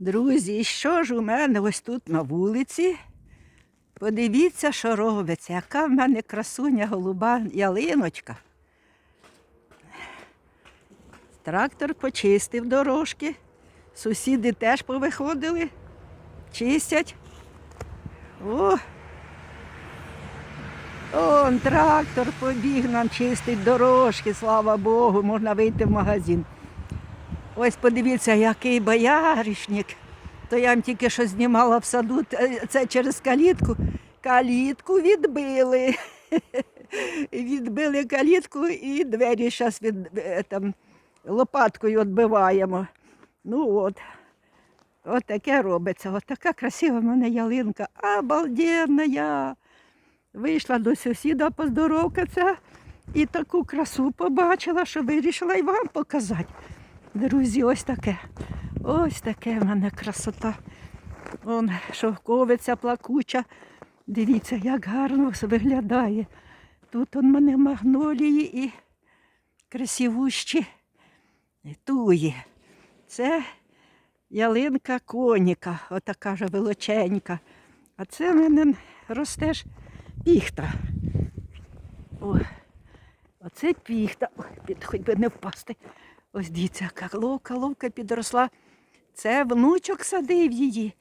Друзі, що ж у мене ось тут на вулиці? Подивіться, що робиться, яка в мене красуня голуба ялиночка. Трактор почистив дорожки. Сусіди теж повиходили, чистять. О! Он трактор побіг нам чистить дорожки, слава Богу, можна вийти в магазин. Ось подивіться, який бояришник. То я вам тільки що знімала в саду, це через калітку. Калітку відбили. Відбили калітку і двері зараз від, е, там, лопаткою відбиваємо. Ну от. От таке робиться. От така красива в мене ялинка. Обалденна. Вийшла до сусіда поздоровкатися і таку красу побачила, що вирішила і вам показати. Друзі, ось таке. Ось таке в мене красота. Вон шовковиця плакуча. Дивіться, як гарно виглядає. Тут у мене магнолії і красивущі туї. Це ялинка коніка, отака ж величенька. А це в мене росте ж піхта. О, оце піхта. Ой, хоч би не впасти. Ось дивіться, яка ловка, ловка підросла. Це внучок садив її.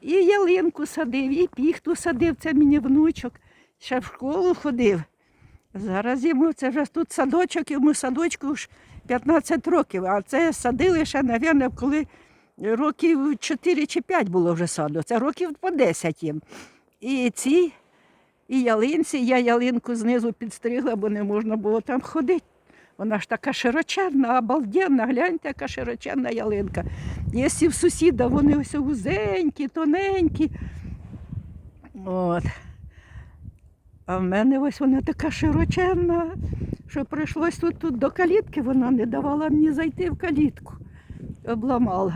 І ялинку садив, і піхту садив, це мені внучок. Ще в школу ходив. Зараз йому це вже тут садочок, йому садочку ж 15 років, а це садили ще, мабуть, коли років 4 чи 5 було вже саду. Це років по 10 їм. І ці, і ялинці, я ялинку знизу підстригла, бо не можна було там ходити. Вона ж така широченна, обалденна, гляньте, яка широченна ялинка. Якщо в сусіда вони ось вузенькі, тоненькі. От. А в мене ось вона така широченна, що прийшлось тут, тут до калітки, вона не давала мені зайти в калітку. Обламала.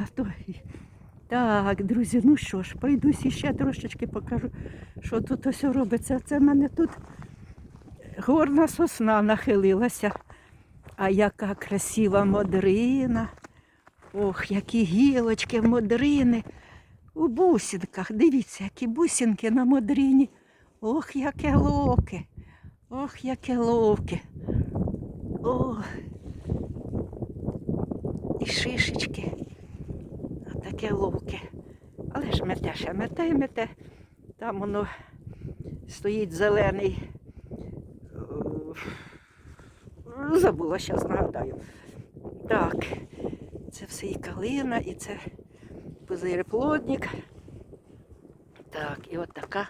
Так, друзі, ну що ж, пройдусь іще трошечки покажу, що тут ось робиться. Це в мене тут горна сосна нахилилася. А яка красива модрина. Ох, які гілочки, модрини. У бусинках. Дивіться, які бусинки на модрині. Ох, яке ловке. Ох, яке ловке. Ох. І шишечки. А таке ловке. Але ж мете ще мете мете. Там воно стоїть зелений. Забула, зараз нагадаю. Так, це все і калина, і це позиреплодник. Так, і от така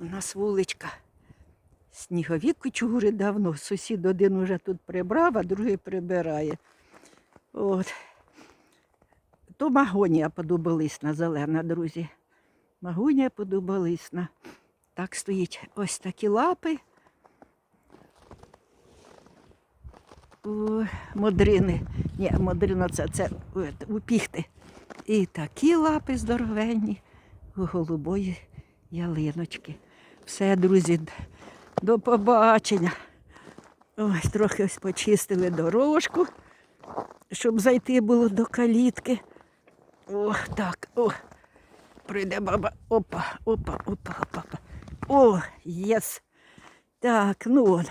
у нас вуличка. Снігові кучури давно. Сусід один уже тут прибрав, а другий прибирає. От. То магонія подуболисна зелена, друзі. Магонія подуболисна. Так стоїть ось такі лапи. Модрини. Ні, модрина це, це у, у піхти. І такі лапи здоровенні у голубої ялиночки. Все, друзі, до побачення. Ось трохи ось почистили дорожку, щоб зайти було до калітки. Ох, так, о, прийде баба. Опа, опа, опа. опа. О, єс. Так, ну от.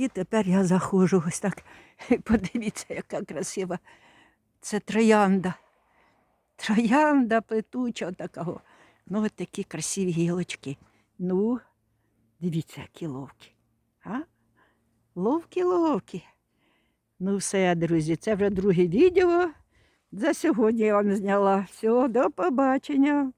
І тепер я заходжу ось так. Подивіться, яка красива. Це троянда. Троянда плетуча такого. Ну, от такі красиві гілочки. Ну, дивіться, які ловкі. А? Ловкі, ловкі. Ну, все, друзі, це вже друге відео. За сьогодні я вам зняла. Все, до побачення.